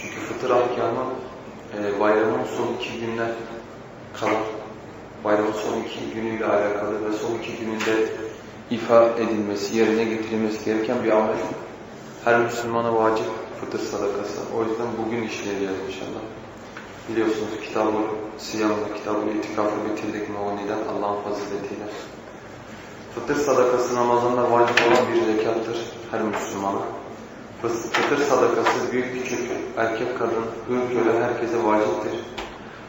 Çünkü fıtır ahkamı e, bayramın son iki günden kalan, bayramın son iki günüyle alakalı ve son iki gününde ifa edilmesi, yerine getirilmesi gereken bir amel. Her Müslümana vacip fıtır sadakası. O yüzden bugün işleyeceğiz inşallah. Biliyorsunuz kitabı siyamla, kitabı itikafı bitirdik Muğni'den Allah'ın faziletiyle. Fıtır sadakası Ramazan'da vacip olan bir zekattır her Müslümana. Fıtır sadakası büyük küçük, erkek kadın, hür köle herkese vaciptir.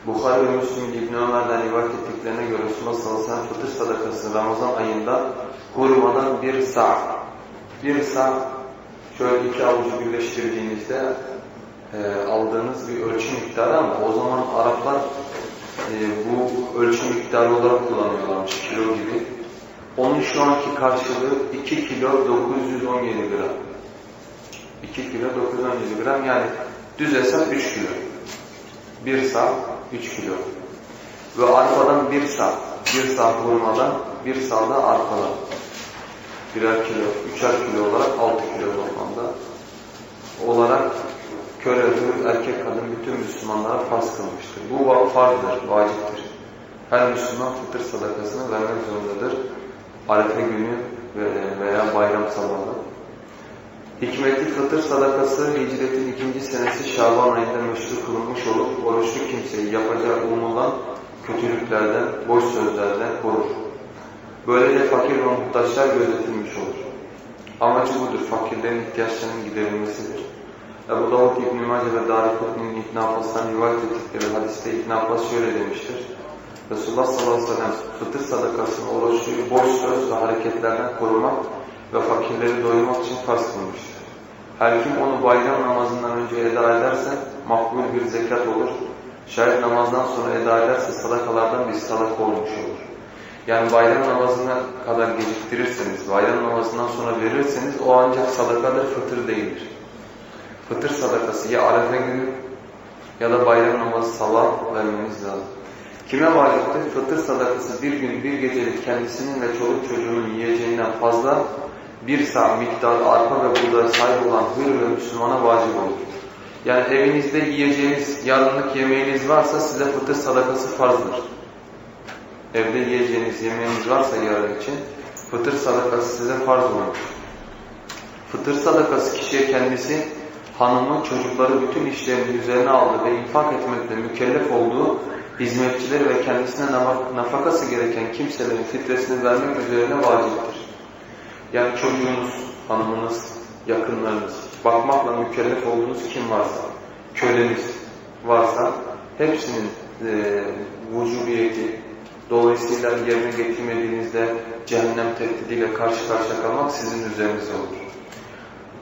Bukhari ve Müslim İbn Ömer'den rivayet ettiklerine göre ve sellem fıtır sadakası Ramazan ayında hurmadan bir sağ, bir sağ şöyle iki avucu birleştirdiğinizde e, aldığınız bir ölçü miktarı ama o zaman Araplar e, bu ölçü miktarı olarak kullanıyorlarmış kilo gibi. Onun şu anki karşılığı 2 kilo 917 gram. 2 kilo 917 gram yani düz hesap 3 kilo. 1 sağ 3 kilo. Ve arpadan 1 sağ. 1 sağ vurmadan 1 sağ da arpadan. Birer kilo, üçer kilo olarak 6 kilo toplamda olarak köle, erkek, kadın bütün Müslümanlara farz kılmıştır. Bu farzdır, vaciptir. Her Müslüman fıtır sadakasını vermek zorundadır. Arefe günü veya bayram sabahı. Hikmetli fıtır sadakası hicretin ikinci senesi Şaban ayında meşru kılınmış olup oruçlu kimseyi yapacağı umulan kötülüklerden, boş sözlerden korur. Böylece fakir ve muhtaçlar gözetilmiş olur. Amacı budur, fakirlerin ihtiyaçlarının giderilmesidir. Ebu Davud İbn-i Mace ve Darikutni'nin İbn Abbas'tan rivayet ettikleri hadiste İbn Abbas şöyle demiştir. Resulullah sallallahu aleyhi ve sellem fıtır sadakasını oruçluyu boş söz ve hareketlerden korumak ve fakirleri doyurmak için farz kılmıştır. Her kim onu bayram namazından önce eda ederse makbul bir zekat olur. Şayet namazdan sonra eda ederse sadakalardan bir sadaka olmuş olur. Yani bayram namazına kadar geciktirirseniz, bayram namazından sonra verirseniz o ancak sadakadır, fıtır değildir. Fıtır sadakası ya arefe günü ya da bayram namazı sabah vermeniz lazım. Kime vaciptir? Fıtır sadakası bir gün bir gecelik kendisinin ve çoluk çocuğunun yiyeceğinden fazla bir sağ miktar arpa ve buğday sahip olan hır ve Müslümana vacip olur. Yani evinizde yiyeceğiniz yarınlık yemeğiniz varsa size fıtır sadakası farzdır. Evde yiyeceğiniz yemeğiniz varsa yarın için fıtır sadakası size farz olur. Fıtır sadakası kişiye kendisi, hanımı, çocukları bütün işlerini üzerine aldı ve infak etmekle mükellef olduğu hizmetçileri ve kendisine nafakası gereken kimselerin fitresini vermek üzerine vaciptir. Yani çocuğunuz, hanımınız, yakınlarınız, bakmakla mükellef olduğunuz kim varsa, köleniz varsa hepsinin e, vücubiyeti, dolayısıyla yerine getirmediğinizde cehennem tehdidiyle karşı karşıya kalmak sizin üzerinize olur.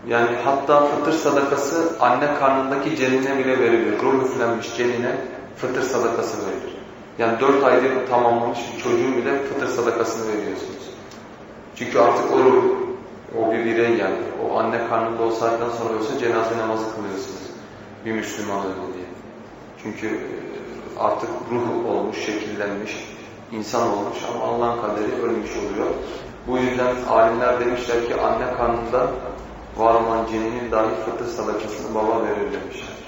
Yani hatta fıtır sadakası anne karnındaki cenine bile verilir. Ruh üflenmiş cenine fıtır sadakası verilir. Yani dört aydır tamamlamış bir çocuğun bile fıtır sadakasını veriyorsunuz. Çünkü artık o ruh, o bir birey yani. O anne karnında o saatten sonra olsa cenaze namazı kılıyorsunuz. Bir Müslüman öldü diye. Çünkü artık ruh olmuş, şekillenmiş, insan olmuş ama Allah'ın kaderi ölmüş oluyor. Bu yüzden alimler demişler ki anne karnında var olan ceninin dahi fıtır sadakasını baba verir demişler.